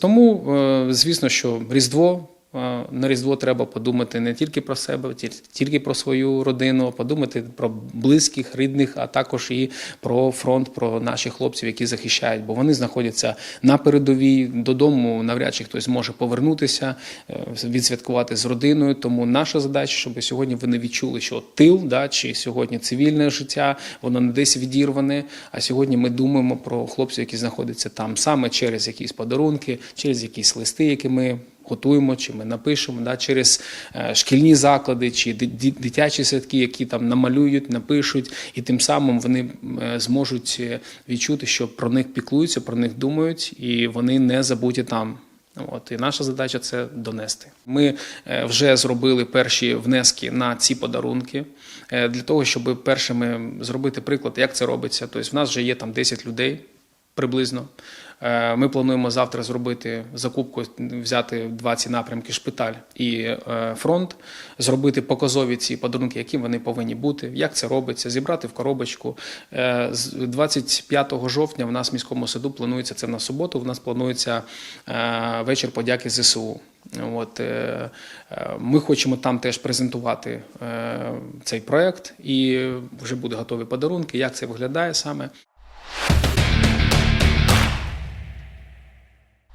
Тому, е, звісно, що Різдво. На Різдво треба подумати не тільки про себе, ті- тільки про свою родину, подумати про близьких, рідних, а також і про фронт, про наших хлопців, які захищають, бо вони знаходяться на передовій. Додому навряд чи хтось може повернутися, е, відсвяткувати з родиною. Тому наша задача, щоб сьогодні вони відчули, що тил, да, чи сьогодні цивільне життя, воно не десь відірване. А сьогодні ми думаємо про хлопців, які знаходяться там саме через якісь подарунки, через якісь листи, які ми. Готуємо чи ми напишемо да, через е, шкільні заклади чи ди- ди- дитячі садки, які там намалюють, напишуть, і тим самим вони е, зможуть е, відчути, що про них піклуються, про них думають, і вони не забуті там. От і наша задача це донести. Ми вже зробили перші внески на ці подарунки для того, щоб першими зробити приклад, як це робиться. Тобто, в нас вже є там 10 людей приблизно. Е, Ми плануємо завтра зробити закупку, взяти два ці напрямки шпиталь і е, фронт, зробити показові ці подарунки, які вони повинні бути, як це робиться, зібрати в коробочку. Е, З 25 жовтня в нас в міському саду планується це на суботу. В нас планується вечір подяки ЗСУ. От, ми хочемо там теж презентувати цей проект, і вже будуть готові подарунки, як це виглядає саме.